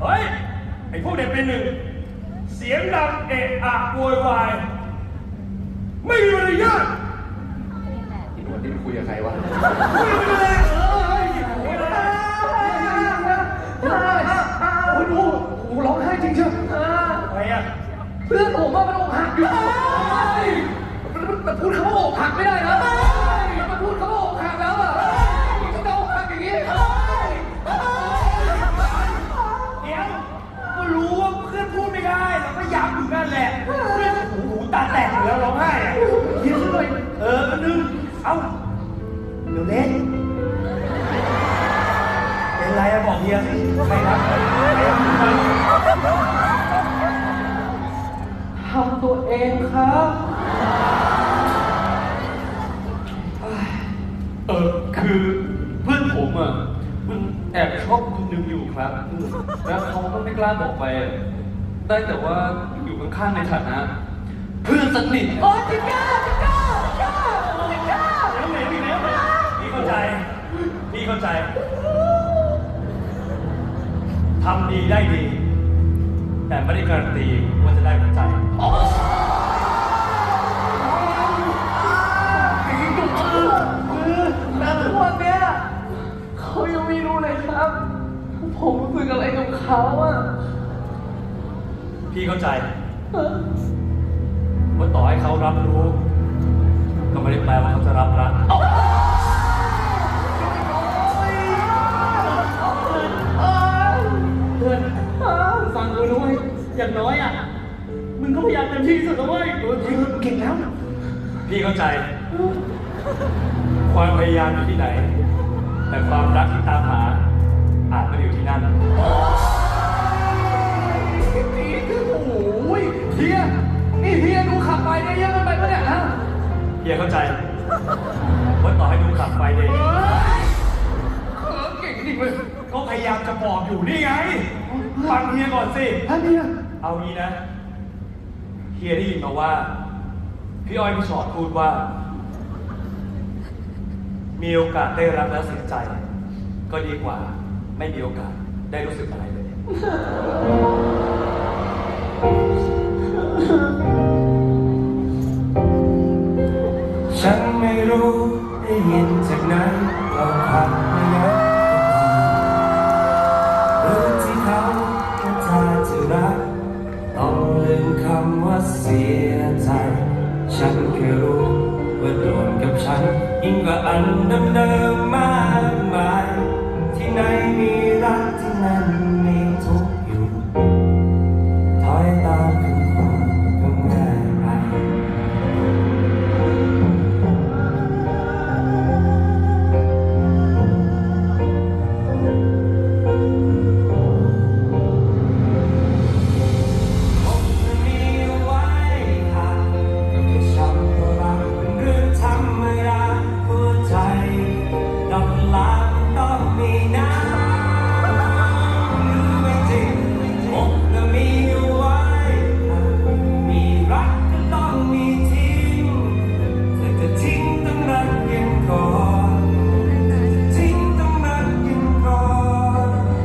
เฮ้ย ไอ้พวกเด็กเป็นหนึ่ง เสียงดังเอะอะโวยวาย ไม่มีมารยาทอีหนวดนี่คุยกับใครวะไม่มีมารยาทเอ้ยโอ้ยนะโอ้ยดูโอ้ร้องไห้จริงเชียวอะไรอะเพื่อนผมว่ามันอกหักอยู่ แตกอยู่แล้วร้องไห้อะเฮียช่วยเออมันนึงเอ้าเดี๋ยวเล่นเป็นไรอะบอกเฮียสิใครรับทำตัวเองครับเออคือเพื่อนผมอะมันแอบชอบคนหนึ่งอยู่ครับ แล้วเขาก็ไม่กล้าบอกไป ได้แต่ว่าอยู่ข้างๆในฐานะ เพื่อนสนิทโอ้ยจิก้าจิก้าจิก้าจิก้าเดี๋ยวเหนื่อยพี่เดี๋ยวพี่เข้าใจ พี่เข้าใจทำดีได้ดี แต่ไม่ได้การันตีว่าจะได้หัวใจแต่ทุกวันเนี้ยเขายังไม่รู้เลยครับ ผมรู้สึกอะไรกับเขาอะ พี่เข้าใจ ว่าต่อให้เขารับรู้ ก็ไม่ได้แปลว่าเขาจะรับรักเพื่อนฟังกูด้วยอย่างน้อยอะ มึงก็พยายามเต็มที่สุดแล้วเว้ยเก่งแล้ว พี่เข้าใจ ความพยายามอยู่ที่ไหน แต่ความรักที่ตามหา ฮียเข้าใจว่าต่อให้ดูขับไฟเดย์เออเก่งจริงเลยก็พยายามจะบอกอยู่นี่ไง ฟังเฮียก่อนสิ ท่านเนี่ยเอางี้นะ เฮียได้ยินมาว่า พี่อ้อยพี่ชอดพูดว่า มีโอกาสได้รักแล้วเสียใจ ก็ดีกว่า ไม่มีโอกาสได้รู้สึกอะไรเลย รู้ได้ยินจากไหนเราขับมาเยอะหรือที่เขาก็ถ้าจะรักต้องลืมคำว่าเสียใจ ฉันแค่รู้ว่าโดนกับฉันยิ่งกว่าอันเดิมๆ